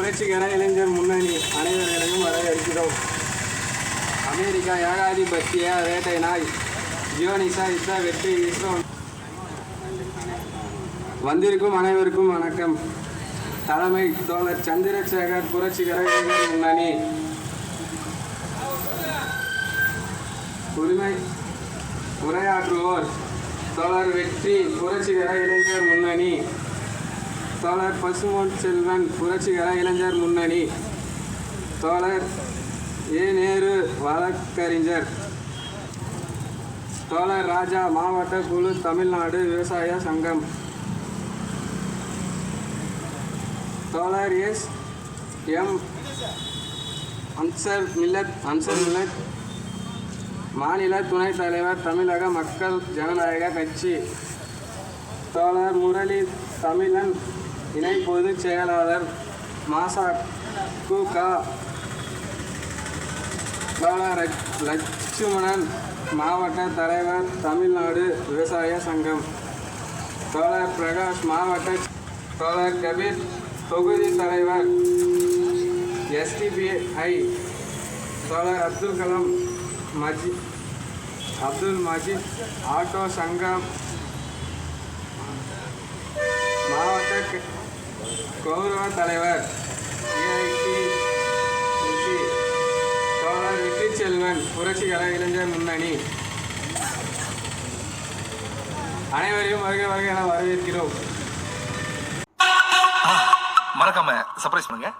புரட்சிகர இளைஞர் முன்னணி அனைவர்களையும் வரவேற்கிறோம். அமெரிக்கா ஏகாதிபத்திய வேட்டை நாய் ஜியோனிசா இஸ்ரா வெற்றி இஸ்ரோ வந்திருக்கும் அனைவருக்கும் வணக்கம். தலைமை தோழர் சந்திரசேகர் புரட்சிகர இளைஞர் முன்னணி. உரிமை உரையாற்றுவோர். தோழர் வெற்றி புரட்சிகர இளைஞர் முன்னணி. தோழர் பசுமொன் செல்வன் புரட்சிகர இளைஞர் முன்னணி. தோழர் ஏ. நேரு வழக்கறிஞர். தோழர் ராஜா மாவட்ட குழு தமிழ்நாடு விவசாய சங்கம். தோழர் எஸ். எம். அன்சர் மில்லத் அன்சர் மில்லத். மாநில துணைத் தலைவர் தமிழக மக்கள் ஜனநாயக கட்சி. தோழர் முரளி தமிழன் இணை பொதுச் செயலாளர் மாசா குகா தோழர் லட்சுமணன் மாவட்ட தலைவர் தமிழ்நாடு விவசாய சங்கம். தோழர் பிரகாஷ் மாவட்ட தோழர் கபீர் தொகுதி தலைவர் எஸ்டிபிஐ தோழர் அப்துல் கலாம் மஜித் அப்துல் மஜித் ஆட்டோ சங்கம் கௌரவ தலைவர். ஏஐடி தோழர் வெற்றி செல்வன் புரட்சிகர இளைஞர் முன்னணி. அனைவரையும் வருக வருக என வரவேற்கிறோம். மறக்காம சர்ப்ரைஸ் பண்ணுங்க.